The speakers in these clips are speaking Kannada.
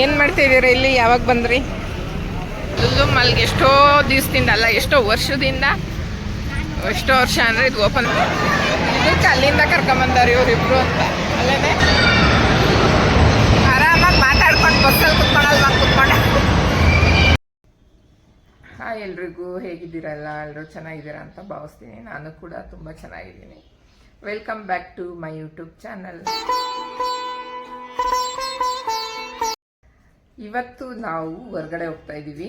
ಏನು ಮಾಡ್ತಿದ್ದೀರಾ ಇಲ್ಲಿ? ಯಾವಾಗ ಬಂದ್ರಿ? ಲುಲ್ಲು ಅಲ್ಲಿಗೆ ಎಷ್ಟೋ ದಿವಸದಿಂದ ಅಲ್ಲ, ಎಷ್ಟೋ ವರ್ಷದಿಂದ, ಎಷ್ಟೋ ವರ್ಷ ಅಂದರೆ ಇದು ಓಪನ್ ಇದಕ್ಕೆ ಅಲ್ಲಿಂದ ಕರ್ಕೊಂಬಂದಾರಿ ಇವರಿಬ್ರು ಅಂತ. ಅಲ್ಲೇ ಆರಾಮಾಗಿ ಮಾತಾಡ್ಕೊಂಡು ಬಸ್ಸಲ್ಲಿ ಕುತ್ಕೊಂಡಲ್ವಾ ಕುತ್ಕೊಂಡೆ? ಹಾಯ್ ಎಲ್ರಿಗೂ, ಹೇಗಿದ್ದೀರಲ್ಲ? ಎಲ್ಲರೂ ಚೆನ್ನಾಗಿದ್ದೀರಾ ಅಂತ ಭಾವಿಸ್ತೀನಿ. ನಾನು ಕೂಡ ತುಂಬ ಚೆನ್ನಾಗಿದ್ದೀನಿ. Welcome back to my YouTube channel ಇವತ್ತು ನಾವು ಹೊರ್ಗಡೆ ಹೋಗ್ತಾ ಇದ್ದೀವಿ.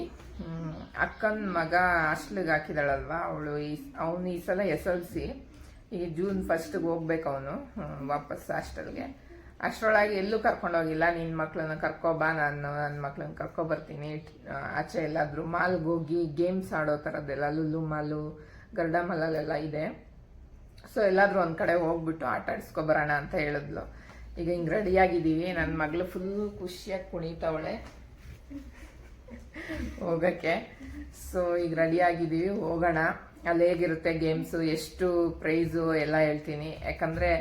ಅಕ್ಕನ ಮಗ ಹಾಸ್ಟ್ಲಿಗೆ ಹಾಕಿದಾಳಲ್ವಾ? ಅವಳು ಈ ಅವನು ಈ ಸಲ ಎಸ್ ಎಲ್ ಸಿ. ಈ ಜೂನ್ ಫಸ್ಟ್ಗೆ ಹೋಗ್ಬೇಕು ಅವನು ವಾಪಸ್ ಹಾಸ್ಟೆಲ್ಗೆ ಅಷ್ಟರೊಳಗೆ ಎಲ್ಲೂ ಕರ್ಕೊಂಡೋಗಿಲ್ಲ. ನಿನ್ನ ಮಕ್ಳನ್ನ ಕರ್ಕೊಬಾ ನಾನು ನನ್ನ ಮಕ್ಕಳನ್ನ ಕರ್ಕೊಬರ್ತೀನಿ ಆಚೆ ಎಲ್ಲಾದರೂ ಮಾಲ್ಗೆ ಹೋಗಿ ಗೇಮ್ಸ್ ಆಡೋ ಥರದ್ದೆಲ್ಲ ಲುಲ್ಲು ಮಾಲು ಗರ್ಡ ಮಾಲಲ್ಲೆಲ್ಲ ಇದೆ. ಸೊ ಎಲ್ಲಾದರೂ ಒಂದು ಕಡೆ ಹೋಗ್ಬಿಟ್ಟು ಆಟ ಆಡಿಸ್ಕೊಬರೋಣ ಅಂತ ಹೇಳಿದ್ಲು. ಈಗ ಹಿಂಗೆ ರೆಡಿಯಾಗಿದ್ದೀವಿ ನನ್ನ ಮಗಳು ಫುಲ್ ಖುಷಿಯಾಗಿ ಕುಣಿತಾವಳೆ. ಹೋಗೋಕ್ಕೆ. ಸೊ ಈಗ ರೆಡಿಯಾಗಿದ್ದೀವಿ ಹೋಗೋಣ. ಅಲ್ಲಿ ಹೇಗಿರುತ್ತೆ ಗೇಮ್ಸು ಎಷ್ಟು ಪ್ರೈಸು ಎಲ್ಲ ಹೇಳ್ತೀನಿ. ಯಾಕಂದರೆ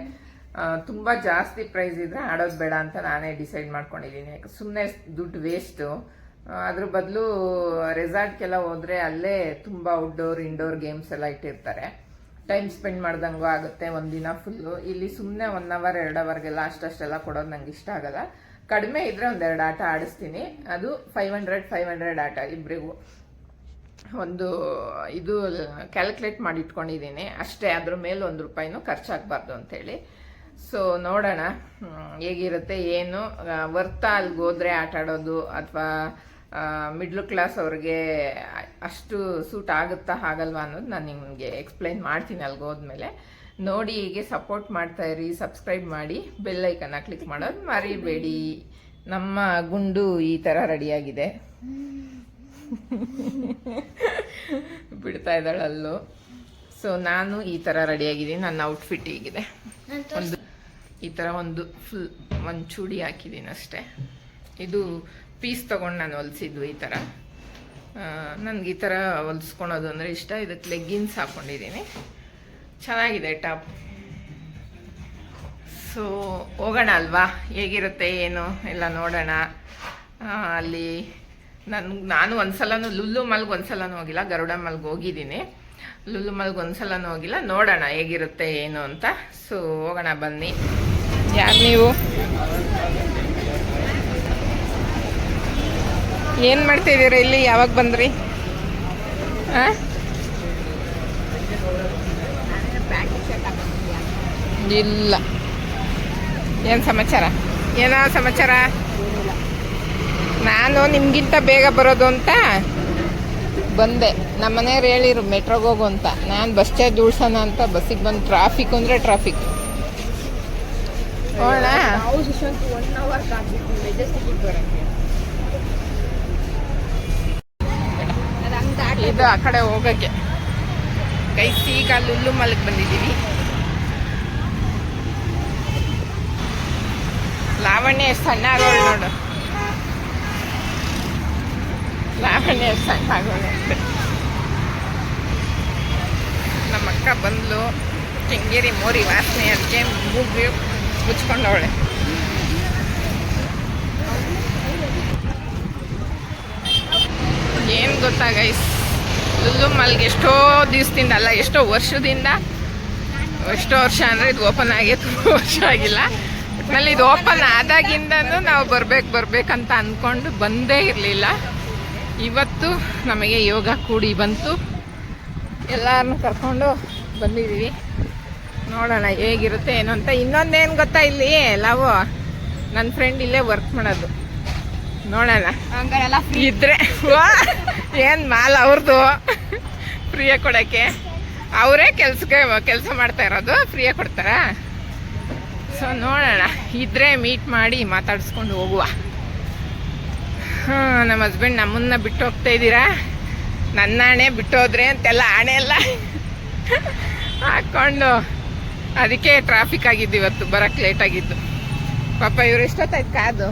ತುಂಬ ಜಾಸ್ತಿ ಪ್ರೈಸ್ ಇದ್ರೆ ಆಡೋದು ಬೇಡ ಅಂತ ನಾನೇ ಡಿಸೈಡ್ ಮಾಡ್ಕೊಂಡಿದ್ದೀನಿ. ಯಾಕೆ ಸುಮ್ಮನೆ ದುಡ್ಡು ವೇಸ್ಟು ಅದ್ರ ಬದಲು ರೆಸಾರ್ಟ್ಗೆಲ್ಲ ಹೋದರೆ ಅಲ್ಲೇ ತುಂಬ ಔಟ್ಡೋರ್ ಇಂಡೋರ್ ಗೇಮ್ಸ್ ಎಲ್ಲ ಇಟ್ಟಿರ್ತಾರೆ. ಟೈಮ್ ಸ್ಪೆಂಡ್ ಮಾಡ್ದಂಗೂ ಆಗುತ್ತೆ ಒಂದಿನ ಫುಲ್ಲು ಇಲ್ಲಿ ಸುಮ್ಮನೆ ಒನ್ ಅವರ್ ಎರಡು ಅವರ್ಗೆಲ್ಲ ಅಷ್ಟಷ್ಟೆಲ್ಲ ಕೊಡೋದು ನಂಗೆ ಇಷ್ಟ ಆಗಲ್ಲ. ಕಡಿಮೆ ಇದ್ರೆ ಒಂದೆರಡು ಆಟ ಆಡಿಸ್ತೀನಿ. ಅದು ಫೈವ್ ಹಂಡ್ರೆಡ್ ಫೈವ್ ಹಂಡ್ರೆಡ್ ಆಟ ಇಬ್ಬರಿಗೂ ಒಂದು ಇದು ಕ್ಯಾಲ್ಕುಲೇಟ್ ಮಾಡಿ ಇಟ್ಕೊಂಡಿದ್ದೀನಿ. ಅಷ್ಟೇ, ಅದ್ರ ಮೇಲೆ ಒಂದು ರೂಪಾಯಿನೂ ಖರ್ಚಾಗಬಾರ್ದು ಅಂತೇಳಿ. ಸೊ ನೋಡೋಣ. ಹೇಗಿರುತ್ತೆ, ಏನು ವರ್ತಾ ಅಲ್ಲಿಗೆ ಹೋದ್ರೆ ಆಟ ಆಡೋದು ಅಥವಾ ಮಿಡ್ಲ್ ಕ್ಲಾಸ್ ಅವ್ರಿಗೆ ಅಷ್ಟು ಸೂಟ್ ಆಗುತ್ತಾ ಆಗಲ್ವಾ ಅನ್ನೋದು ನಾನು ನಿಮಗೆ ಎಕ್ಸ್ಪ್ಲೈನ್ ಮಾಡ್ತೀನಿ ಅಲ್ಲಿಗೆ ಹೋದ್ಮೇಲೆ. ನೋಡಿ ಹೀಗೆ ಸಪೋರ್ಟ್ ಮಾಡ್ತಾ ಇರಿ ಸಬ್ಸ್ಕ್ರೈಬ್ ಮಾಡಿ ಬೆಲ್ ಐಕನ್ನ ಕ್ಲಿಕ್ ಮಾಡೋದು ಮರಿಬೇಡಿ. ನಮ್ಮ ಗುಂಡು ಈ ಥರ ರೆಡಿಯಾಗಿದೆ ಬಿಡ್ತಾ ಇದ್ದಾಳಲ್ಲೂ ಸೊ ನಾನು ಈ ಥರ ರೆಡಿಯಾಗಿದ್ದೀನಿ ನನ್ನ ಔಟ್ಫಿಟ್ ಹೀಗಿದೆ. ಒಂದು ಈ ಥರ ಒಂದು ಫುಲ್ ಒಂದು ಚೂಡಿ ಹಾಕಿದ್ದೀನಿ ಅಷ್ಟೇ ಇದು ಪೀಸ್ ತೊಗೊಂಡು ನಾನು ಹೊಲಿಸಿದ್ದು ಈ ಥರ ನನಗೆ ಈ ಥರ ಹೊಲಿಸ್ಕೊಳೋದು ಅಂದರೆ ಇಷ್ಟ. ಇದಕ್ಕೆ ಲೆಗ್ಗಿನ್ಸ್ ಹಾಕ್ಕೊಂಡಿದ್ದೀನಿ ಚೆನ್ನಾಗಿದೆ ಟಾಪ್. ಸೊ ಹೋಗೋಣ ಅಲ್ವಾ? ಹೇಗಿರುತ್ತೆ, ಏನು? ಎಲ್ಲ ನೋಡೋಣ. ಅಲ್ಲಿ ನನ್, ನಾನು ಒಂದ್ಸಲನೂ, ಲುಲ್ಲು ಮಲ್ಗೆ ಒಂದ್ಸಲನೂ ಹೋಗಿಲ್ಲ. ಗರುಡ ಮಲ್ಗೆ ಹೋಗಿದ್ದೀನಿ ಲುಲ್ಲು ಮಲ್ಗೆ ಒಂದ್ಸಲನೂ ಹೋಗಿಲ್ಲ. ನೋಡೋಣ ಹೇಗಿರುತ್ತೆ, ಏನು ಅಂತ. ಸೊ ಹೋಗೋಣ ಬನ್ನಿ. ಯಾರು ನೀವು? ಏನು ಮಾಡ್ತಿದ್ದೀರಾ ಇಲ್ಲಿ? ಯಾವಾಗ ಬಂದ್ರಿ? ಹಾಂ ಇಲ್ಲ. ಏನು ಸಮಾಚಾರ? ಏನೋ ಸಮಾಚಾರ? ನಾನು ನಿಮಗಿಂತ ಬೇಗ ಬರೋದು ಅಂತ ಬಂದೆ. ನಮ್ಮ ಮನೆಯವ್ರು ಹೇಳಿರು ಮೆಟ್ರೋಗೆ ಹೋಗು ಅಂತ. ನಾನು ಬಸ್ ಚಾರ್ಜ್ ಉಳ್ಸೋಣ ಅಂತ. ಬಸ್ಸಿಗೆ ಬಂದು ಟ್ರಾಫಿಕ್ ಅಂದರೆ ಟ್ರಾಫಿಕ್ ಹೋಗೋಣ? ಇದು ಆ ಕಡೆ ಹೋಗೋಕ್ಕೆ. ಕೈ ಈಗ ಲುಲ್ಲು ಮಲಕ್ಕೆ ಬಂದಿದ್ದೀವಿ. ಲಾವಣ್ಯ ಸಣ್ಣ ಆಗೋಳು ನೋಡು. ಲಾವಣ್ಯ ಸಣ್ಣ ಆಗೋಳು ಅಂತ. ನಮ್ಮ ಅಕ್ಕ ಬಂದ್ಲು. ಕೆಂಗೇರಿ ಮೋರಿ ವಾಸನೆ, ಅದಕ್ಕೆ ಮೂಗು ಮುಚ್ಕೊಂಡವಳೆ. ಏನು ಗೊತ್ತಾ ಗೈಸ್ ಲುಲ್ಲು ಮಲ್ಗೆ ಎಷ್ಟೋ ದಿವಸದಿಂದ ಅಲ್ಲ ಎಷ್ಟೋ ವರ್ಷದಿಂದ. ಎಷ್ಟೋ ವರ್ಷ ಅಂದರೆ ಇದು ಓಪನ್ ಆಗಿ, ತುಂಬ ವರ್ಷ ಆಗಿಲ್ಲ. ಒಟ್ನಲ್ಲಿ ಇದು ಓಪನ್ ಆದಾಗಿಂದನೂ ನಾವು ಬರ್ಬೇಕು, ಬರ್ಬೇಕಂತ ಅಂದ್ಕೊಂಡು ಬಂದೇ ಇರಲಿಲ್ಲ. ಇವತ್ತು ನಮಗೆ ಯೋಗ ಕೂಡಿ ಬಂತು. ಎಲ್ಲರನ್ನೂ ಕರ್ಕೊಂಡು ಬಂದಿದ್ದೀವಿ. ನೋಡೋಣ ಹೇಗಿರುತ್ತೆ ಏನು ಅಂತ. ಇನ್ನೊಂದೇನು ಗೊತ್ತಾ ಇಲ್ಲಿ? ನಾವು ನನ್ನ ಫ್ರೆಂಡ್ ಇಲ್ಲೇ ವರ್ಕ್ ಮಾಡೋದು. ನೋಡೋಣ. ಇದ್ರೆ ವಾ ಏನು ಮಾಲ್ ಅವ್ರದ್ದು ಫ್ರೀಯ ಕೊಡೋಕ್ಕೆ. ಅವರೇ ಕೆಲ್ಸಕ್ಕೆ ಕೆಲಸ ಮಾಡ್ತಾ ಇರೋದು ಫ್ರೀಯ ಕೊಡ್ತಾರಾ? ಸೊ ನೋಡೋಣ. ಇದ್ರೆ ಮೀಟ್ ಮಾಡಿ ಮಾತಾಡಿಸ್ಕೊಂಡು ಹೋಗುವ. ಹಾಂ ನಮ್ಮ ಹಸ್ಬೆಂಡ್ ನಮ್ಮನ್ನ ಬಿಟ್ಟು ಹೋಗ್ತಾ ಇದ್ದೀರಾ? ನನ್ನ ಆಣೆ ಬಿಟ್ಟೋದ್ರೆ ಅಂತೆಲ್ಲ ಆಣೆ ಎಲ್ಲ ಹಾಕ್ಕೊಂಡು ಅದಕ್ಕೆ ಟ್ರಾಫಿಕ್ ಆಗಿದ್ದು ಇವತ್ತು ಬರೋಕ್ಕೆ ಲೇಟ್ ಆಗಿದ್ದು. ಪಾಪ ಇವ್ರು ಎಷ್ಟೊತ್ತಾಯ್ತು ಕಾದು?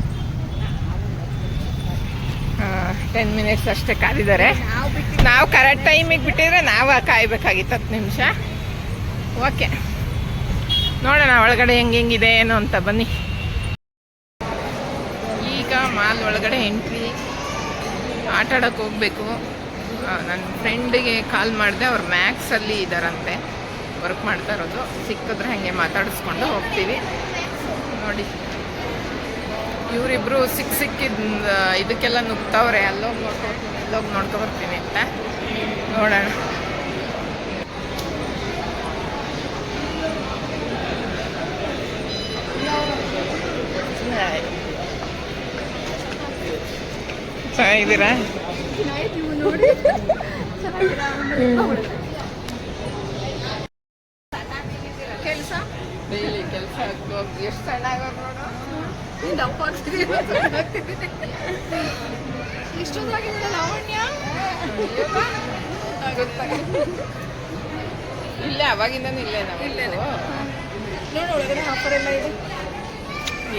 ಟೆನ್ ಮಿನಿಟ್ಸ್ ಅಷ್ಟೇ ಕಾದಿದ್ದಾರೆ ನಾವು ಕರೆಕ್ಟ್ ಟೈಮಿಗೆ ಬಿಟ್ಟಿದ್ರೆ ನಾವು ಕಾಯ್ಬೇಕಾಗಿತ್ತು ಹತ್ತು ನಿಮಿಷ. ಓಕೆ ನೋಡೋಣ ಒಳಗಡೆ ಹೆಂಗೆ ಹೆಂಗಿದೆ, ಏನು ಅಂತ ಬನ್ನಿ. ಈಗ ಮಾಲ್ ಒಳಗಡೆ ಎಂಟ್ರಿ ಆಟ ಆಡೋಕೆ ಹೋಗಬೇಕು. ನನ್ನ ಫ್ರೆಂಡಿಗೆ ಕಾಲ್ ಮಾಡಿದೆ, ಅವ್ರು ಮ್ಯಾಕ್ಸಲ್ಲಿ ಇದ್ದಾರಂತೆ ವರ್ಕ್ ಮಾಡ್ತಾ ಇರೋದು. ಸಿಕ್ಕಿದ್ರೆ ಹಾಗೆ ಮಾತಾಡಿಸ್ಕೊಂಡು ಹೋಗ್ತೀವಿ. ನೋಡಿ. ಇವರಿಬ್ರು ಸಿಕ್ಕ ಸಿಕ್ಕಿದ ಇದಕ್ಕೆಲ್ಲ ನುಗ್ತವ್ರೆ ಅಲ್ಲೋಗಿ ನೋಡ್ಕೊತೀನಿ ಇಲ್ಲೋಗಿ ನೋಡ್ಕೊ ಬರ್ತೀನಿ ಅಂತ. ನೋಡೋಣ. ಚೆನ್ನಾಗಿದ್ದೀರಾ? ನೋಡಿ ಕೆಲಸ ಡೈಲಿ ಕೆಲಸ ಹೋಗಿ ಎಷ್ಟು ಚೆನ್ನಾಗಿ ನೋಡು ದಪ್ಪ ಆಗ್ತಿದೆ ಇಷ್ಟೊಂದಾಗಿದೆ ಲಾವಣ್ಯ ಇಲ್ಲೇ ಅವಾಗಿಂದನೂ ಇಲ್ಲೇ ನಾವು. ಇಲ್ಲೇನೆ. ನೋಡು ಒಳಗಡೆ ಆಫರ್ ಎಲ್ಲ ಇದೆ.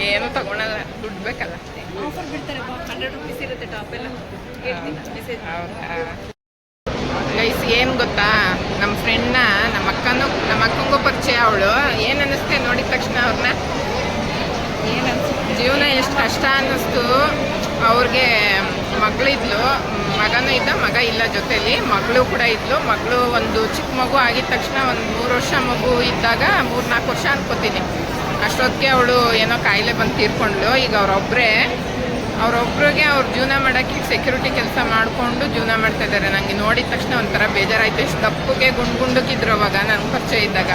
ಏನು ತಗೊಳಲ್ಲ ದುಡ್ಡು ಬೇಕಲ್ಲ. ಆಫರ್ ಬಿಡ್ತಾರೆ ಹಂಡ್ರೆಡ್ ರುಪೀಸ್ ಇರುತ್ತೆ ಟಾಪ್ ಎಲ್ಲ. ಗೈಸ್ ಏನು ಗೊತ್ತಾ? ನಮ್ಮ ಫ್ರೆಂಡ್ನ ನಮ್ಮ ಅಕ್ಕನೂ ನಮ್ಮ ಅಕ್ಕಂಗೂ ಪರಿಚಯ ಅವಳು. ಏನು ಅನ್ನಿಸ್ತೆ ನೋಡಿದ ತಕ್ಷಣ ಅವ್ರನ್ನ? ಏನು ಅನ್ಸುತ್ತೆ? ಜೀವನ ಎಷ್ಟು ಕಷ್ಟ ಅನ್ನಿಸ್ತು. ಅವ್ರಿಗೆ ಮಗಳಿದ್ಲು ಮಗನೂ ಇದ್ದ, ಮಗ ಇಲ್ಲ ಜೊತೆಲಿ. ಮಗಳು ಕೂಡ ಇದ್ಲು. ಮಗಳು ಒಂದು ಚಿಕ್ಕ ಮಗು ಆಗಿದ ತಕ್ಷಣ ಒಂದು ಮೂರು ವರ್ಷ ಮಗು ಇದ್ದಾಗ ಮೂರು ನಾಲ್ಕು ವರ್ಷ ಅನ್ಕೋತೀನಿ. ಅಷ್ಟೊತ್ತಿಗೆ ಅವಳು ಏನೋ ಕಾಯಿಲೆ ಬಂದು ತೀರ್ಕೊಂಡ್ಳು. ಈಗ ಅವರೊಬ್ಬರೇ ಅವರೊಬ್ರಿಗೆ ಅವ್ರ ಜೀವನ ಮಾಡೋಕ್ಕೆ ಸೆಕ್ಯೂರಿಟಿ ಕೆಲಸ ಮಾಡಿಕೊಂಡು ಜೀವನ ಮಾಡ್ತಾ ಇದ್ದಾರೆ ನನಗೆ ನೋಡಿದ ತಕ್ಷಣ ಒಂಥರ ಬೇಜಾರಾಯಿತು. ಎಷ್ಟು ತಪ್ಪುಗೆ ಗುಂಡು ಗುಂಡಕ್ಕಿದ್ರು ಅವಾಗ ನನ್ನ ಪರಿಚಯ ಇದ್ದಾಗ.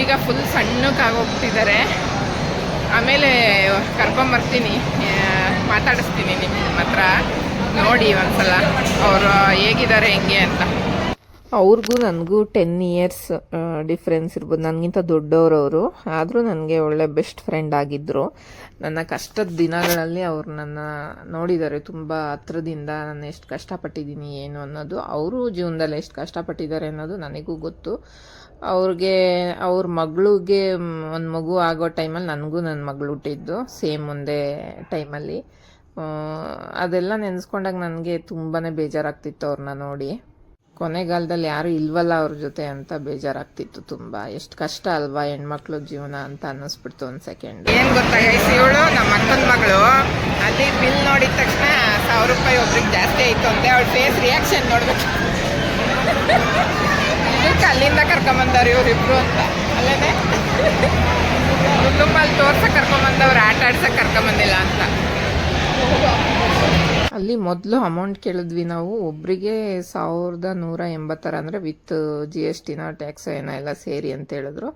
ಈಗ ಫುಲ್ ಸಣ್ಣಕ್ಕಾಗೋಗ್ತಿದ್ದಾರೆ ಆಮೇಲೆ ಕರ್ಕೊಂಬರ್ತೀನಿ ಮಾತಾಡಿಸ್ತೀನಿ ನಿಮ್ಮ ಹತ್ರ. ನೋಡಿ ಒಂದ್ಸಲ ಅವರು ಹೇಗಿದ್ದಾರೆ, ಹೆಂಗೆ ಅಂತ. ಅವ್ರಿಗೂ ನನಗೂ ಟೆನ್ ಇಯರ್ಸ್ ಡಿಫ್ರೆನ್ಸ್ ಇರ್ಬೋದು. ನನಗಿಂತ ದೊಡ್ಡವರು ಅವರು ಆದರೂ ನನಗೆ ಒಳ್ಳೆ ಬೆಸ್ಟ್ ಫ್ರೆಂಡ್ ಆಗಿದ್ದರು ನನ್ನ ಕಷ್ಟದ ದಿನಗಳಲ್ಲಿ ಅವ್ರು ನನ್ನ ನೋಡಿದ್ದಾರೆ. ತುಂಬ ಹತ್ರದಿಂದ ನಾನು ಎಷ್ಟು ಕಷ್ಟಪಟ್ಟಿದ್ದೀನಿ, ಏನು ಅನ್ನೋದು. ಅವರು ಜೀವನದಲ್ಲಿ ಎಷ್ಟು ಕಷ್ಟಪಟ್ಟಿದ್ದಾರೆ ಅನ್ನೋದು ನನಗೂ ಗೊತ್ತು. ಅವ್ರಿಗೆ, ಅವ್ರ ಮಗಳಿಗೆ ಒಂದು ಮಗು ಆಗೋ ಟೈಮಲ್ಲಿ ನನಗೂ ನನ್ನ ಮಗಳು ಹುಟ್ಟಿದ್ದು, ಸೇಮ್ ಒಂದೇ ಟೈಮಲ್ಲಿ. ಅದೆಲ್ಲ ನೆನೆಸ್ಕೊಂಡಾಗ ನನಗೆ ತುಂಬಾ ಬೇಜಾರಾಗ್ತಿತ್ತು ಅವ್ರನ್ನ ನೋಡಿ. ಕೊನೆಗಾಲದಲ್ಲಿ ಯಾರು ಇಲ್ವಲ್ಲ ಅವ್ರ ಜೊತೆ ಅಂತ ಬೇಜಾರಾಗ್ತಿತ್ತು ತುಂಬ. ಎಷ್ಟು ಕಷ್ಟ ಅಲ್ವಾ ಹೆಣ್ಮಕ್ಳು ಜೀವನ ಅಂತ ಅನ್ನಿಸ್ಬಿಡ್ತು ಒಂದು ಸೆಕೆಂಡ್. ಏನು ಗೊತ್ತಾ ಇವಳು ನಮ್ಮ ಅಕ್ಕನ ಮಗಳು. ಅಲ್ಲಿ ಬಿಲ್ ನೋಡಿದ ತಕ್ಷಣ ಸಾವಿರ ರೂಪಾಯಿ ಒಬ್ರಿಗೆ ಜಾಸ್ತಿ ಆಯಿತು ಅಂತೆ. ಅವಳ ಫೇಸ್ ರಿಯಾಕ್ಷನ್ ನೋಡ್ಬೇಕು. ಇದಕ್ಕೆ ಅಲ್ಲಿಂದ ಕರ್ಕೊಂಬಂದವ್ರು ಇವ್ರಿಬ್ರು ಅಂತ. ಅಲ್ಲೇ ಕುಟುಂಬಲ್ಲಿ ತೋರ್ಸಕ್ಕೆ ಕರ್ಕೊಂಬಂದವ್ರು, ಆಟ ಆಡ್ಸಕ್ಕೆ ಕರ್ಕೊಂಬಂದಿಲ್ಲ ಅಂತ. ಅಲ್ಲಿ ಮೊದಲು ಅಮೌಂಟ್ ಕೇಳಿದ್ವಿ ನಾವು. ಒಬ್ಬರಿಗೆ ಸಾವಿರದ ನೂರ ಎಂಬತ್ತರ ಅಂದರೆ ವಿತ್ ಜಿ ಎಸ್ ಟಿನ ಟ್ಯಾಕ್ಸ್ ಏನೋ ಎಲ್ಲ ಸೇರಿ ಅಂತ ಹೇಳಿದ್ರು.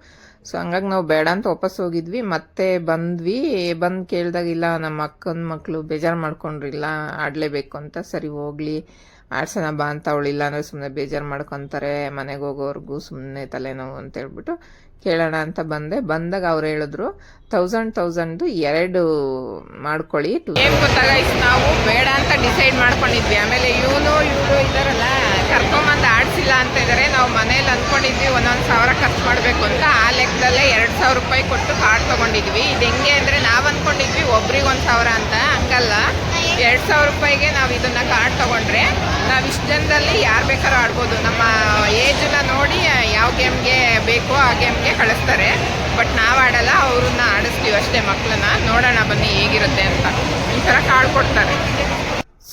ಸೊ ಹಂಗಾಗಿ ನಾವು ಬೇಡ ಅಂತ ವಾಪಸ್ ಹೋಗಿದ್ವಿ. ಮತ್ತೆ ಬಂದ್ವಿ. ಬಂದು ಕೇಳಿದಾಗ, ಇಲ್ಲ, ನಮ್ಮ ಅಕ್ಕನ ಮಕ್ಕಳು ಬೇಜಾರು ಮಾಡ್ಕೊಂಡ್ರಿಲ್ಲ ಆಡಲೇಬೇಕು ಅಂತ. ಸರಿ, ಹೋಗ್ಲಿ. ಆಡ್ಸೋಣ ಬಾ ಅಂತ ಅವಳಿಲ್ಲ ಅಂದರೆ ಸುಮ್ಮನೆ ಬೇಜಾರು ಮಾಡ್ಕೊತಾರೆ, ಮನೆಗೆ ಹೋಗೋವರೆಗೂ ಸುಮ್ಮನೆ ತಲೆನೋವು ಅಂತ ಹೇಳ್ಬಿಟ್ಟು ಕೇಳೋಣ ಅಂತ ಬಂದೆ. ಬಂದಾಗ ಅವ್ರು ಹೇಳಿದ್ರು ತೌಸಂಡ್ ತೌಸಂಡ್ದು ಎರಡು ಮಾಡ್ಕೊಳ್ಳಿ ಏನು ಗೊತ್ತಾಗ ನಾವು ಬೇಡ ಅಂತ ಡಿಸೈಡ್ ಮಾಡ್ಕೊಂಡಿದ್ವಿ. ಆಮೇಲೆ ಇವನು ಆಡ್ಸಿಲ್ಲ ಅಂತ ಇದ್ದಾರೆ ನಾವು ಮನೇಲಿ ಅಂದ್ಕೊಂಡಿದ್ವಿ ಒಂದೊಂದು ಸಾವಿರ ಖರ್ಚು ಮಾಡಬೇಕು ಅಂತ. ಆ ಲೆಕ್ಕದಲ್ಲೇ ಎರಡು ಸಾವಿರ ರೂಪಾಯಿ ಕೊಟ್ಟು ಕಾರ್ಡ್ ತೊಗೊಂಡಿದ್ವಿ. ಇದು ಹೆಂಗೆ ಅಂದರೆ ನಾವು ಅಂದ್ಕೊಂಡಿದ್ವಿ ಒಬ್ರಿಗೆ ಒಂದು ಸಾವಿರ ಅಂತ. ಹಂಗಲ್ಲ. ಎರಡು ಸಾವಿರ ರೂಪಾಯಿಗೆ ನಾವು ಇದನ್ನು ಕಾರ್ಡ್ ತೊಗೊಂಡ್ರೆ ನಾವು ಇಷ್ಟು ಜನದಲ್ಲಿ ಯಾರು ಬೇಕಾದ್ರೂ ಆಡ್ಬೋದು. ನಮ್ಮ ಏಜನ್ನ ನೋಡಿ ಯಾವ ಗೇಮ್ಗೆ ಬೇಕೋ ಆ ಗೇಮ್ಗೆ ಕಳಿಸ್ತಾರೆ. ಬಟ್ ನಾವು ಆಡಲ್ಲ, ಅವ್ರನ್ನ ಆಡಿಸ್ತೀವಿ ಅಷ್ಟೇ ಮಕ್ಕಳನ್ನ ನೋಡೋಣ ಬನ್ನಿ ಹೇಗಿರುತ್ತೆ ಅಂತ. ಈ ಥರ ಕಾರ್ಡ್ ಕೊಡ್ತಾರೆ.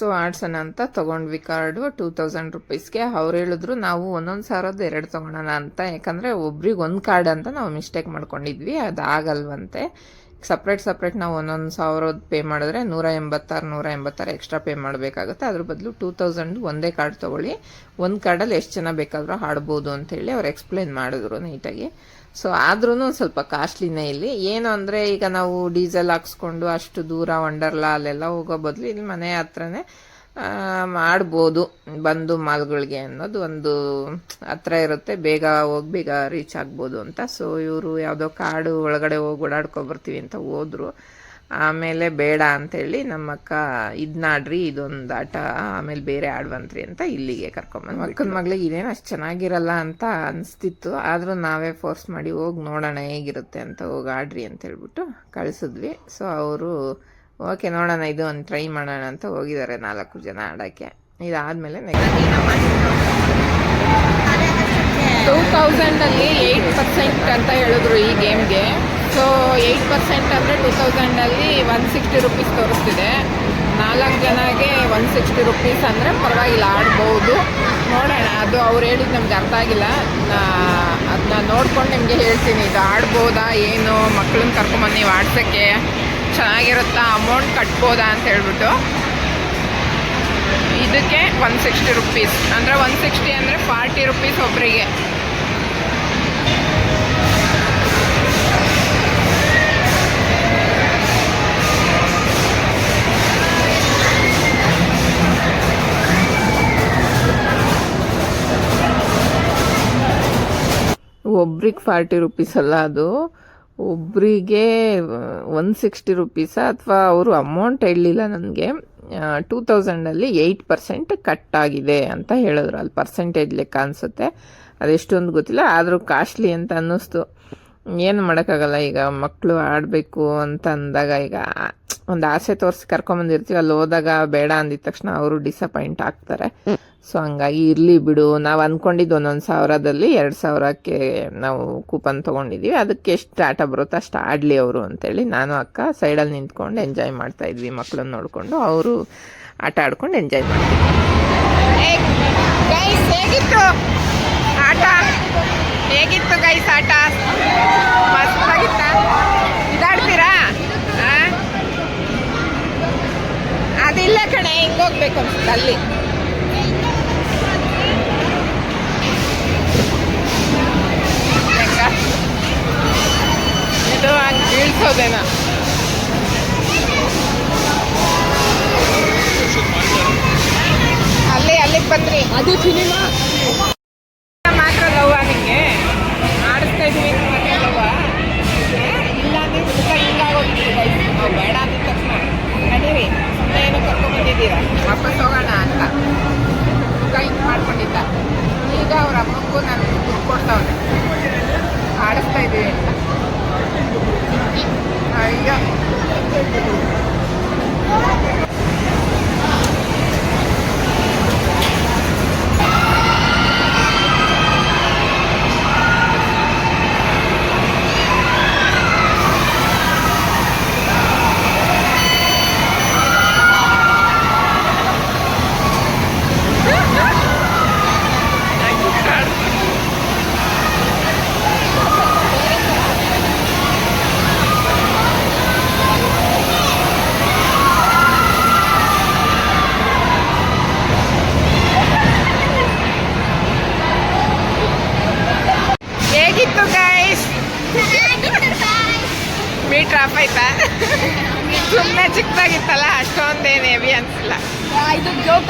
ಸೊ ಆಡ್ಸೋಣ ಅಂತ ತೊಗೊಂಡ್ವಿ ಕಾರ್ಡು ಟೂ ತೌಸಂಡ್ ರುಪೀಸ್ಗೆ ಅವ್ರು ಹೇಳಿದ್ರು, ನಾವು ಒಂದೊಂದು ಸಾವಿರದ ಎರಡು ತೊಗೊಳೋಣ ಅಂತ. ಯಾಕಂದರೆ ಒಬ್ರಿಗೆ ಒಂದು ಕಾರ್ಡ್ ಅಂತ ನಾವು ಮಿಸ್ಟೇಕ್ ಮಾಡ್ಕೊಂಡಿದ್ವಿ ಅದು ಆಗಲ್ವಂತೆ ಸಪ್ರೇಟ್ ಸಪ್ರೇಟ್ ನಾವು ಒಂದೊಂದು ಸಾವಿರದ ಪೇ ಮಾಡಿದ್ರೆ ನೂರ ಎಂಬತ್ತಾರು ನೂರ ಎಂಬತ್ತಾರು ಎಕ್ಸ್ಟ್ರಾ ಪೇ ಮಾಡಬೇಕಾಗುತ್ತೆ. ಅದ್ರ ಬದಲು ಟೂ ತೌಸಂಡ್ ಒಂದೇ ಕಾರ್ಡ್ ತೊಗೊಳ್ಳಿ. ಒಂದು ಕಾರ್ಡಲ್ಲಿ ಎಷ್ಟು ಜನ ಬೇಕಾದರೂ ಆಡ್ಬೋದು ಅಂತೇಳಿ ಅವ್ರು ಎಕ್ಸ್ಪ್ಲೇನ್ ಮಾಡಿದ್ರು ನೀಟಾಗಿ ಸೊ ಆದ್ರೂ ಸ್ವಲ್ಪ ಕಾಸ್ಟ್ಲಿನೇ ಇಲ್ಲಿ. ಏನು ಅಂದರೆ, ಈಗ ನಾವು ಡೀಸೆಲ್ ಹಾಕ್ಸ್ಕೊಂಡು ಅಷ್ಟು ದೂರ ವಂಡರ್ಲಾ ಅಲ್ಲೆಲ್ಲ ಹೋಗೋ ಬದಲು ಇಲ್ಲಿ ಮನೆ ಹತ್ರನೇ ಮಾಡ್ಬೋದು. ಬಂದು ಮಾಲ್ಗಳಿಗೆ ಅನ್ನೋದು ಒಂದು ಹತ್ರ ಇರುತ್ತೆ. ಬೇಗ ಹೋಗಿ ಬೇಗ ರೀಚ್ ಆಗ್ಬೋದು ಅಂತ. ಸೊ ಇವರು ಯಾವುದೋ ಕಾಡು ಒಳಗಡೆ ಹೋಗಿ ಓಡಾಡ್ಕೊ ಬರ್ತೀವಿ ಅಂತ ಹೋದ್ರು. ಆಮೇಲೆ ಬೇಡ ಅಂತೇಳಿ ನಮ್ಮ ಅಕ್ಕ ಇದನ್ನಾಡ್ರಿ ಇದೊಂದು ಆಟ ಆಮೇಲೆ ಬೇರೆ ಆಡ್ವಂತ್ರಿ ಅಂತ ಇಲ್ಲಿಗೆ ಕರ್ಕೊಂಬಂದು ಅಕ್ಕನ ಮಗ್ಳಿಗೆ ಇದೇನು ಅಷ್ಟು ಚೆನ್ನಾಗಿರಲ್ಲ ಅಂತ ಅನಿಸ್ತಿತ್ತು. ಆದರೂ ನಾವೇ ಫೋರ್ಸ್ ಮಾಡಿ ಹೋಗಿ ನೋಡೋಣ ಹೇಗಿರುತ್ತೆ ಅಂತ ಹೋಗಿ ಆಡ್ರಿ ಅಂತ ಹೇಳ್ಬಿಟ್ಟು ಕಳಿಸಿದ್ವಿ. ಸೊ ಅವರು ಓಕೆ ನೋಡೋಣ ಇದು ಒಂದು ಟ್ರೈ ಮಾಡೋಣ ಅಂತ ಹೋಗಿದ್ದಾರೆ ನಾಲ್ಕು ಜನ ಆಡೋಕ್ಕೆ. ಇದಾದಮೇಲೆ ಟೂ ತೌಸಂಡಲ್ಲಿ ಏಯ್ಟ್ ಪರ್ಸೆಂಟ್ ಅಂತ ಹೇಳಿದ್ರು ಈ ಗೇಮ್ಗೆ ಸೊ ಏಯ್ಟ್ ಪರ್ಸೆಂಟ್ ಅಂದರೆ ಟೂ ತೌಸಂಡಲ್ಲಿ ಒನ್ ಸಿಕ್ಸ್ಟಿ ರುಪೀಸ್ ತೋರಿಸ್ತಿದೆ. ನಾಲ್ಕು ಜನಗೆ ಒನ್ ಸಿಕ್ಸ್ಟಿ ರುಪೀಸ್ ಅಂದರೆ ಪರವಾಗಿಲ್ಲ, ಆಡ್ಬೋದು. ನೋಡೋಣ, ಅದು ಅವ್ರು ಹೇಳಿದ್ದು ನಮ್ಗೆ ಅರ್ಥ ಆಗಿಲ್ಲ. ಅದನ್ನ ನೋಡ್ಕೊಂಡು ನಿಮಗೆ ಹೇಳ್ತೀನಿ, ಇದು ಆಡ್ಬೋದಾ, ಏನು ಮಕ್ಕಳನ್ನ ಕರ್ಕೊಂಬಂದು ನೀವು ಆಡ್ಸೋಕ್ಕೆ? ಚೆನ್ನಾಗಿರುತ್ತಾ ಅಮೌಂಟ್ ಕಟ್ಬೋದಾ ಅಂತ ಹೇಳ್ಬಿಟ್ಟು. ಇದಕ್ಕೆ ಒನ್ ಸಿಕ್ಸ್ಟಿ ರುಪೀಸ್ ಅಂದರೆ ಒನ್ ಸಿಕ್ಸ್ಟಿ ಅಂದರೆ ಫಾರ್ಟಿ ರುಪೀಸ್ ಒಬ್ಬರಿಗೆ ಒಬ್ರಿಗೆ ಫಾರ್ಟಿ ರುಪೀಸ್ ಅಲ್ಲ ಅದು. ಒಬ್ಬರಿಗೆ ಒನ್ ಸಿಕ್ಸ್ಟಿ ರುಪೀಸಾ ಅಥವಾ ಅವರು ಅಮೌಂಟ್ ಹೇಳಲಿಲ್ಲ ನನಗೆ. ಟೂ ತೌಸಂಡಲ್ಲಿ ಏಯ್ಟ್ ಪರ್ಸೆಂಟ್ ಕಟ್ ಆಗಿದೆ ಅಂತ ಹೇಳಿದ್ರು. ಅಲ್ಲಿ ಪರ್ಸೆಂಟೇಜ್ ಲೆಕ್ಕ ಅನಿಸುತ್ತೆ. ಅದೆಷ್ಟೊಂದು ಗೊತ್ತಿಲ್ಲ. ಆದರೂ ಕಾಸ್ಟ್ಲಿ ಅಂತ ಅನ್ನಿಸ್ತು. ಏನು ಮಾಡೋಕ್ಕಾಗಲ್ಲ ಈಗ ಮಕ್ಕಳು ಆಡಬೇಕು ಅಂತ ಅಂದಾಗ ಈಗ ಒಂದು ಆಸೆ ತೋರಿಸಿ ಕರ್ಕೊಂಬಂದಿರ್ತೀವಿ ಅಲ್ಲಿ ಹೋದಾಗ ಬೇಡ ಅಂದಿದ ತಕ್ಷಣ ಅವರು ಡಿಸಪಾಯಿಂಟ್ ಆಗ್ತಾರೆ. ಸೊ ಹಂಗಾಗಿ ಇರಲಿ ಬಿಡು ನಾವು ಅಂದ್ಕೊಂಡಿದ್ದು ಒಂದೊಂದು ಸಾವಿರದಲ್ಲಿ ಎರಡು ಸಾವಿರಕ್ಕೆ ನಾವು ಕೂಪನ್ ತೊಗೊಂಡಿದ್ದೀವಿ ಅದಕ್ಕೆ ಎಷ್ಟು ಆಟ ಬರುತ್ತೋ ಅಷ್ಟು ಆಡಲಿ ಅವರು ಅಂತೇಳಿ ನಾನು ಅಕ್ಕ ಸೈಡಲ್ಲಿ ನಿಂತ್ಕೊಂಡು ಎಂಜಾಯ್ ಮಾಡ್ತಾ ಇದ್ವಿ ಮಕ್ಕಳನ್ನ ನೋಡಿಕೊಂಡು. ಅವರು ಆಟ ಆಡ್ಕೊಂಡು ಎಂಜಾಯ್ ಮಾಡ್ತಿದ್ವಿ ಹೇಗಿತ್ತು ಗೈಸ್ ಆಟ? ಮಸ್ತಾಗಿತ್ತ ಇದಾಡ್ತೀರಾ? ಅದಿಲ್ಲ ಕಣೆ ಹಿಂಗೋಗ್ಬೇಕು ಅನ್ಸುತ್ತೆ ಅಲ್ಲಿ? ಇದು ಹಂಗೆ ಬೀಳ್ಸೋದೇನ? ಅಲ್ಲಿ, ಅಲ್ಲಿಗೆ ಬಂದ್ರಿ ಅದು ಸಿನಿಮಾ ಅಮ್ಮಂಗೂ ನಾನು ದುಡ್ಡು ಇದ್ದೆ ಆಡಿಸ್ತಾ ಇದ್ದೀವಿ. ಅಂತ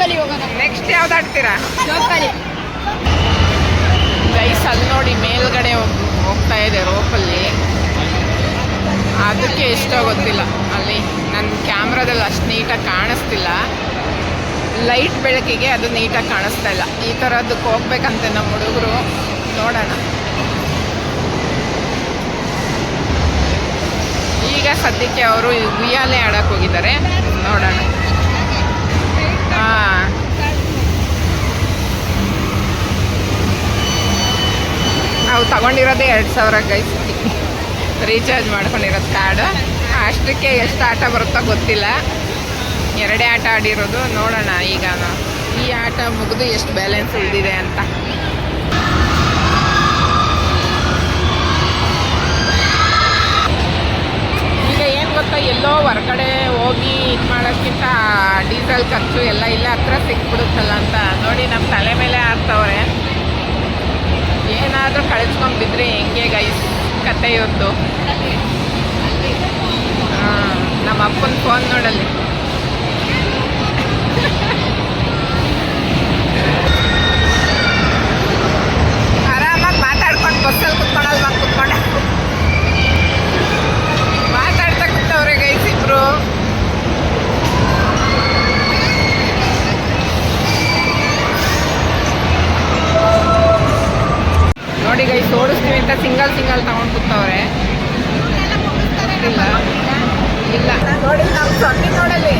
ಇದು ಜೋಕಲ್ಲಿ ಹೋಗೋಣ. ನೆಕ್ಸ್ಟ್ ಯಾವ್ದು ಆಡ್ತೀರಾ? ಜೋಕಾಲಿ. ಗೈಸ್ ಅಲ್ಲಿ ನೋಡಿ ಮೇಲ್ಗಡೆ ಹೋಗ್- ಹೋಗ್ತಾ ಇದೆ ರೋಪಲ್ಲಿ. ಅದಕ್ಕೆ ಎಷ್ಟೋ ಗೊತ್ತಿಲ್ಲ. ಅಲ್ಲಿ ನನ್ನ ಕ್ಯಾಮ್ರಾದಲ್ಲಿ ಅಷ್ಟು ನೀಟಾಗಿ ಕಾಣಿಸ್ತಿಲ್ಲ. ಲೈಟ್ ಬೆಳಕಿಗೆ ಅದು ನೀಟಾಗಿ ಕಾಣಿಸ್ತಾ ಇಲ್ಲ. ಈ ಥರದಕ್ಕೆ ಹೋಗ್ಬೇಕಂತೆ ನಮ್ಮ ಹುಡುಗರು. ನೋಡೋಣ. ಈಗ ಸದ್ಯಕ್ಕೆ ಅವರು ಉಯ್ಯಾಲೆ ಆಡಕ್ಕೆ ಹೋಗಿದ್ದಾರೆ. ನೋಡೋಣ. ನಾವು ತಗೊಂಡಿರೋದೇ ಎರಡು ಸಾವಿರ ಗೈಸ್ ರೀಚಾರ್ಜ್ ಮಾಡ್ಕೊಂಡಿರೋದು ಕಾರ್ಡು ಅಷ್ಟಕ್ಕೆ ಎಷ್ಟು ಆಟ ಬರುತ್ತೋ ಗೊತ್ತಿಲ್ಲ. ಎರಡೇ ಆಟ ಆಡಿರೋದು. ನೋಡೋಣ ಈಗ ಈ ಆಟ ಮುಗಿದು ಎಷ್ಟು ಬ್ಯಾಲೆನ್ಸ್ ಉಳಿದಿದೆ ಅಂತ. ಈಗ ಏನು ಗೊತ್ತಾ, ಎಲ್ಲೋ ಹೊರಗಡೆ ಹೋಗಿ ಇದು ಮಾಡೋಕ್ಕಿಂತ ಡೀಸೆಲ್ ಖರ್ಚು ಎಲ್ಲ ಇಲ್ಲ ಹತ್ರ ಸಿಕ್ಬಿಡುತ್ತಲ್ಲ ಅಂತ. ನೋಡಿ ನಮ್ಮ ತಲೆ ಮೇಲೆ ಆಡ್ತವ್ರೆ ಏನಾದರೂ ಕಳಿಸ್ಕೊಂಡು ಬಿದ್ದರೆ ಹೆಂಗೆ ಗೈಸ್ ಕತೆ ಇವತ್ತು ಹಾಂ, ನಮ್ಮ ಅಪ್ಪನ ಫೋನ್ ನೋಡಲ್ಲಿ. ಆರಾಮಾಗಿ ಮಾತಾಡ್ಕೊಂಡು ಬಸ್ಸಲ್ಲಿ ಕುತ್ಕೊಳಲ್ವಾ ಕುತ್ಕೊಂಡ. ಮಾತಾಡ್ತಾ ಕೂತವ್ರೆ ಗೈಸ್ ಇಬ್ರು. ನೋಡಿ ಗೈಸ್ ತೋರಿಸ್ತೀವಿ ಅಂತ ಸಿಂಗಲ್ ಸಿಂಗಲ್ ತಗೊಂಡು ಕೂತವ್ರೆ. ಇಲ್ಲ. ನೋಡಿ ನಾವು ಸೊನ್ನೆ ನೋಡಲ್ಲಿ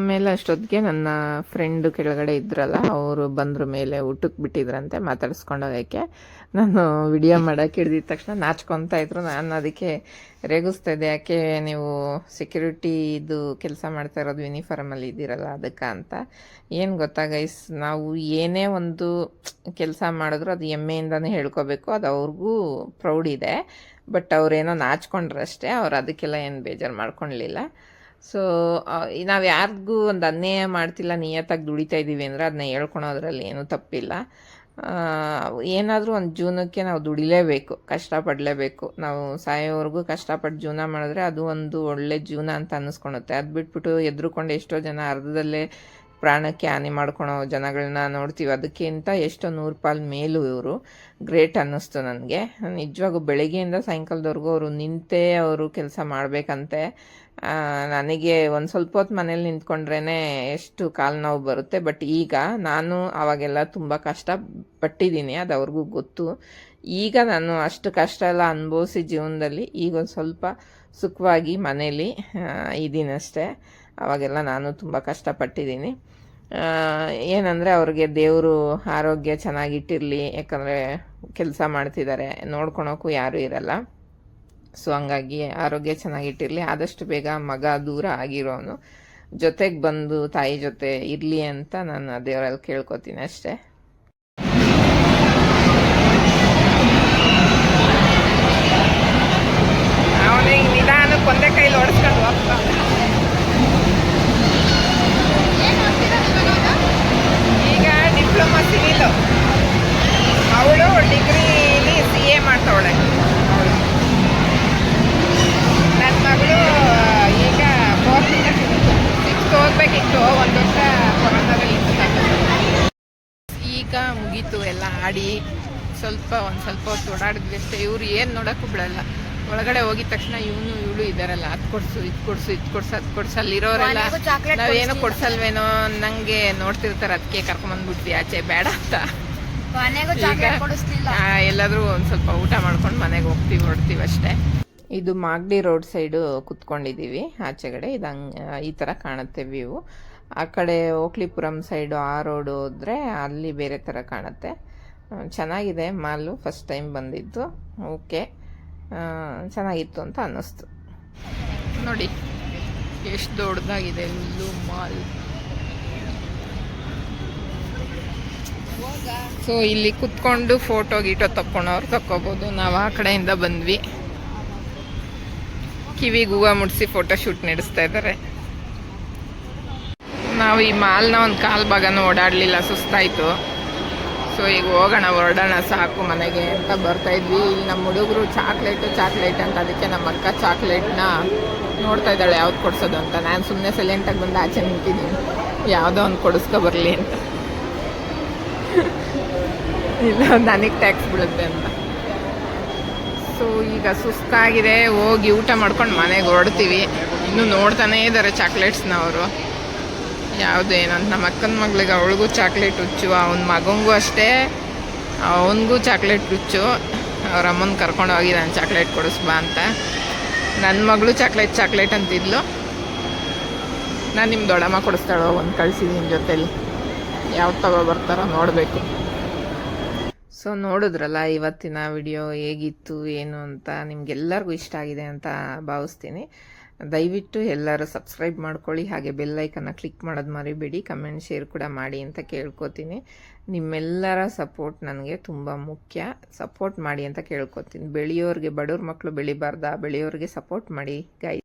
ಆಮೇಲೆ ಅಷ್ಟೊತ್ತಿಗೆ ನನ್ನ ಫ್ರೆಂಡ್ ಕೆಳಗಡೆ ಇದ್ರಲ್ಲ, ಅವರು ಬಂದ್ರ ಮೇಲೆ ಊಟಕ್ಕೆ ಬಿಟ್ಟಿದ್ರಂತೆ, ಮಾತಾಡಿಸ್ಕೊಂಡು ಹೋಗೋಕ್ಕೆ. ನಾನು ವಿಡಿಯೋ ಮಾಡೋಕೆ ಹಿಡ್ದಿದ ತಕ್ಷಣ ನಾಚ್ಕೊತಾ ಇದ್ರು. ನಾನು ಅದಕ್ಕೆ ರೇಗಿಸ್ತಾ ಇದ್ದೆ ಯಾಕೆ ನೀವು ಸೆಕ್ಯೂರಿಟಿ ಇದು ಕೆಲಸ ಮಾಡ್ತಾ ಇರೋದು ಯೂನಿಫಾರ್ಮಲ್ಲಿ ಇದ್ದೀರಲ್ಲ, ಅದಕ್ಕೆ ಅಂತ. ಏನು ಗೊತ್ತಾ ಗೈಸ್ ನಾವು ಏನೇ ಒಂದು ಕೆಲಸ ಮಾಡಿದ್ರು ಅದು ಹೆಮ್ಮೆಯಿಂದನೇ ಹೇಳ್ಕೋಬೇಕು. ಅದು ಅವ್ರಿಗೂ ಪ್ರೌಡ್ ಇದೆ. ಬಟ್ ಅವ್ರೇನೋ ನಾಚ್ಕೊಂಡ್ರಷ್ಟೇ, ಅವ್ರು ಅದಕ್ಕೆಲ್ಲ ಏನು ಬೇಜಾರು ಮಾಡ್ಕೊಳ್ಲಿಲ್ಲ. ಸೊ ನಾವು ಯಾರಿಗೂ ಒಂದು ಅನ್ಯಾಯ ಮಾಡ್ತಿಲ್ಲ, ನಿಯತ್ತಾಗಿ ದುಡಿತಾ ಇದ್ದೀವಿ ಅಂದರೆ ಅದನ್ನ ಹೇಳ್ಕೊಳೋದ್ರಲ್ಲಿ ಏನೂ ತಪ್ಪಿಲ್ಲ. ಏನಾದರೂ ಒಂದು ಜೀವನಕ್ಕೆ ನಾವು ದುಡಿಲೇಬೇಕು, ಕಷ್ಟಪಡಲೇಬೇಕು. ನಾವು ಸಾಯೋವರೆಗೂ ಕಷ್ಟಪಟ್ಟು ಜೀವನ ಮಾಡಿದ್ರೆ ಅದು ಒಂದು ಒಳ್ಳೆ ಜೀವನ ಅಂತ ಅನ್ನಿಸ್ಕೊಳುತ್ತೆ. ಅದು ಬಿಟ್ಬಿಟ್ಟು ಎದ್ರುಕೊಂಡು ಎಷ್ಟೋ ಜನ ಅರ್ಧದಲ್ಲೇ ಪ್ರಾಣಕ್ಕೆ ಹಾನಿ ಮಾಡ್ಕೊಳೋ ಜನಗಳನ್ನ ನೋಡ್ತೀವಿ. ಅದಕ್ಕಿಂತ ಎಷ್ಟೋ ನೂರು ಪಾಲು ಮೇಲೂ ಇವರು. ಗ್ರೇಟ್ ಅನ್ನಿಸ್ತು ನನಗೆ. ನಿಜವಾಗೂ ಬೆಳಗ್ಗೆಯಿಂದ ಸಾಯಂಕಾಲದವರೆಗೂ ಅವರು ನಿಂತೇ ಅವರು ಕೆಲಸ ಮಾಡಬೇಕಂತೆ. ನನಗೆ ಒಂದು ಸ್ವಲ್ಪ ಹೊತ್ತು ಮನೇಲಿ ನಿಂತ್ಕೊಂಡ್ರೇ ಎಷ್ಟು ಕಾಲು ನೋವು ಬರುತ್ತೆ. ಬಟ್ ಈಗ ನಾನು ಅವಾಗೆಲ್ಲ ತುಂಬ ಕಷ್ಟ ಪಟ್ಟಿದ್ದೀನಿ ಅದು ಅವ್ರಿಗೂ ಗೊತ್ತು. ಈಗ ನಾನು ಅಷ್ಟು ಕಷ್ಟ ಎಲ್ಲ ಅನುಭವಿಸಿ ಜೀವನದಲ್ಲಿ ಈಗ ಒಂದು ಸ್ವಲ್ಪ ಸುಖವಾಗಿ ಮನೇಲಿ ಇದ್ದೀನಿ ಅಷ್ಟೇ. ಅವಾಗೆಲ್ಲ ನಾನು ತುಂಬ ಕಷ್ಟಪಟ್ಟಿದ್ದೀನಿ. ಏನಂದರೆ ಅವ್ರಿಗೆ ದೇವರು ಆರೋಗ್ಯ ಚೆನ್ನಾಗಿಟ್ಟಿರಲಿ, ಯಾಕಂದರೆ ಕೆಲಸ ಮಾಡ್ತಿದ್ದಾರೆ ನೋಡ್ಕೊಳೋಕ್ಕೂ ಯಾರೂ ಇರಲ್ಲ. ಸೊ ಹಂಗಾಗಿ ಆರೋಗ್ಯ ಚೆನ್ನಾಗಿಟ್ಟಿರಲಿ, ಆದಷ್ಟು ಬೇಗ ಮಗ ದೂರ ಆಗಿರೋನು. ಜೊತೆಗೆ ಬಂದು ತಾಯಿ ಜೊತೆ ಇರಲಿ ಅಂತ ನಾನು ದೇವರಲ್ಲಿ ಕೇಳ್ಕೊತೀನಿ ಅಷ್ಟೇ. ಅವನಿಗೆ ನಿಧಾನಕ್ಕೆ ಒಂದೇ ಕೈಲಿ ಓಡಿಸ್ಕೊಂಡು ಹೋಗ್ತಾ ಈಗ ಡಿಪ್ಲೊಮಾ ಸಿವಿಲ್ ಅವಳು ಡಿಗ್ರಿಲಿ ಸಿ ಎ ಮಾಡ್ತಾವಳೆ ಅವಳು ನನ್ನ ಮಗಳು ಈಗ ಫೋರ್ತಿಂದ ಸಿಕ್ಸ್ತ್ ಓದ್ಬೇಕಿತ್ತು ಒಂದು ವರ್ಷ ಕೊರೋನಾದಲ್ಲಿ ಈಗ ಮುಗೀತು ಎಲ್ಲ ಆಡಿ ಸ್ವಲ್ಪ ಒಂದು ಸ್ವಲ್ಪ ಹೊತ್ತು ಓಡಾಡಿದ್ವಿ ಅಷ್ಟೇ. ಇವ್ರು ಏನು ನೋಡೋಕ್ಕೂ ಬಿಡಲ್ಲ. ಒಳಗಡೆ ಹೋಗಿದ ತಕ್ಷಣ ಇವನು ಇವಳು ಇದಾರಲ್ಲ. ಅದು ಕೊಡ್ಸು ಇದು ಕೊಡ್ಸು ಇದು ಕೊಡ್ಸು ಅದು ಕೊಡ್ಸು. ಅಲ್ಲಿರೋರೆಲ್ಲ ನಾವೇನು. ಕೊಡ್ಸಲ್ವೇನೋ ನಂಗೆ ನೋಡ್ತಿರ್ತಾರೆ. ಅದಕ್ಕೆ ಕರ್ಕೊಂಬಂದ್ಬಿಟ್ವಿ ಆಚೆ ಬೇಡ ಅಂತ. ಎಲ್ಲಾದ್ರೂ ಒಂದು ಸ್ವಲ್ಪ ಊಟ ಮಾಡ್ಕೊಂಡು ಮನೆಗೆ ಹೋಗ್ತೀವಿ ಹೊಡ್ತೀವಿ ಅಷ್ಟೇ. ಇದು ಮಾಗಡಿ ರೋಡ್ ಸೈಡು ಕುತ್ಕೊಂಡಿದ್ದೀವಿ ಆಚೆಗಡೆ ಇದು ಹಂಗ್ ಈ ಥರ ಕಾಣುತ್ತೆ ವ್ಯೂ. ಆ ಕಡೆ ಓಕ್ಲಿಪುರಂ ಸೈಡು ಆ ರೋಡ್ ಹೋದ್ರೆ ಅಲ್ಲಿ ಬೇರೆ ಥರ ಕಾಣುತ್ತೆ. ಚೆನ್ನಾಗಿದೆ, ಮಾಲು ಫಸ್ಟ್ ಟೈಮ್ ಬಂದಿದ್ದು. ಓಕೆ ಚೆನ್ನಾಗಿತ್ತು ಅಂತ ಅನ್ನಿಸ್ತು. ನೋಡಿ, ಎಷ್ಟು ದೊಡ್ಡದಾಗಿದೆ ಹುಲ್ಲು, ಮಾಲ್. ಸೊ ಇಲ್ಲಿ ಕುತ್ಕೊಂಡು ಫೋಟೋ ಗೀಟೋ ತಕ್ಕೊಂಡವ್ರು ತಕ್ಕೋಬೋದು. ನಾವು ಆ ಕಡೆಯಿಂದ ಬಂದ್ವಿ. ಕಿವಿ ಹೂವು ಮುಡಿಸಿ ಫೋಟೋ ಶೂಟ್ ನಡೆಸ್ತಾ ಇದ್ದಾರೆ ನಾವು ಈ ಮಾಲ್ನ ಒಂದು ಕಾಲು ಭಾಗನೂ ಓಡಾಡಲಿಲ್ಲ, ಸುಸ್ತಾಯಿತು. ಸೊ ಈಗ ಹೋಗೋಣ, ಹೊರಡೋಣ, ಸಾಕು ಮನೆಗೆ ಅಂತ ಬರ್ತಾ ಇದ್ವಿ. ಇಲ್ಲಿ ನಮ್ಮ ಹುಡುಗರು ಚಾಕ್ಲೇಟು, ಚಾಕ್ಲೇಟ್ ಅಂತ ಅದಕ್ಕೆ ನಮ್ಮ ಅಕ್ಕ ಚಾಕ್ಲೇಟ್ನ ನೋಡ್ತಾ ಇದ್ದಾಳೆ, ಯಾವ್ದು ಕೊಡ್ಸೋದು ಅಂತ. ನಾನು ಸುಮ್ಮನೆ ಸೈಲೆಂಟಾಗಿ ಬಂದು ಆಚೆ ನಿಂತಿದ್ದೀನಿ. ಯಾವುದೋ ಒಂದು ಕೊಡಿಸ್ಕೊ ಬರಲಿ ಅಂತ. ಇಲ್ಲ, ನನಗೆ ಟ್ಯಾಕ್ಸ್ ಬೀಳುತ್ತೆ ಅಂತ. ಸೊ ಈಗ ಸುಸ್ತಾಗಿದೆ ಹೋಗಿ ಊಟ ಮಾಡ್ಕೊಂಡು ಮನೆಗೆ ಹೊರಡ್ತೀವಿ. ಇನ್ನು ನೋಡ್ತಾನೇ ಇದ್ದಾರೆ ಚಾಕ್ಲೇಟ್ಸ್ನ ಅವರು ಯಾವುದು ಏನಂತ ನಮ್ಮ ಅಕ್ಕನ ಮಗಳಿಗೆ ಅವಳಿಗೂ ಚಾಕ್ಲೇಟ್ ಹುಚ್ಚು, ಅವನ ಮಗಂಗೂ ಅಷ್ಟೇ. ಅವನಿಗೂ ಚಾಕ್ಲೇಟ್ ಹುಚ್ಚು. ಅವ್ರ ಅಮ್ಮನ ಕರ್ಕೊಂಡು ಹೋಗಿ ನಾನು ಚಾಕ್ಲೇಟ್ ಕೊಡಿಸ್ಬಾ ಅಂತ. ನನ್ನ ಮಗಳು ಚಾಕ್ಲೇಟ್ ಚಾಕ್ಲೇಟ್ ಅಂತಿದ್ಲು. ನಾನು ನಿಮ್ಮ ದೊಡ್ಡಮ್ಮ ಕೊಡಿಸ್ತಾಳೋ ಒಂದು ಕಳಿಸಿದ್ದೀನಿ ಜೊತೆಲಿ. ಯಾವ ತಗೋ ಬರ್ತಾರೋ ನೋಡಬೇಕು. ಸೊ ನೋಡಿದ್ರಲ್ಲ ಇವತ್ತಿನ ವಿಡಿಯೋ ಹೇಗಿತ್ತು, ಏನು ಅಂತ ನಿಮ್ಗೆಲ್ಲರಿಗೂ ಇಷ್ಟ ಆಗಿದೆ ಅಂತ ಭಾವಿಸ್ತೀನಿ. ದಯವಿಟ್ಟು ಎಲ್ಲರೂ ಸಬ್ಸ್ಕ್ರೈಬ್ ಮಾಡ್ಕೊಳ್ಳಿ, ಹಾಗೆ ಬೆಲ್ಲೈಕನ್ನ ಕ್ಲಿಕ್ ಮಾಡೋದು ಮರಿಬೇಡಿ, ಕಮೆಂಟ್, ಶೇರ್ ಕೂಡ ಮಾಡಿ ಅಂತ ಕೇಳ್ಕೊತೀನಿ. ನಿಮ್ಮೆಲ್ಲರ ಸಪೋರ್ಟ್ ನನಗೆ ತುಂಬ ಮುಖ್ಯ. ಸಪೋರ್ಟ್ ಮಾಡಿ ಅಂತ ಕೇಳ್ಕೊತೀನಿ. ಬೆಳೆಯೋರಿಗೆ, ಬಡವ್ರ ಮಕ್ಕಳು ಬೆಳಿಬಾರ್ದಾ? ಬೆಳೆಯೋರಿಗೆ ಸಪೋರ್ಟ್ ಮಾಡಿ ಗೈ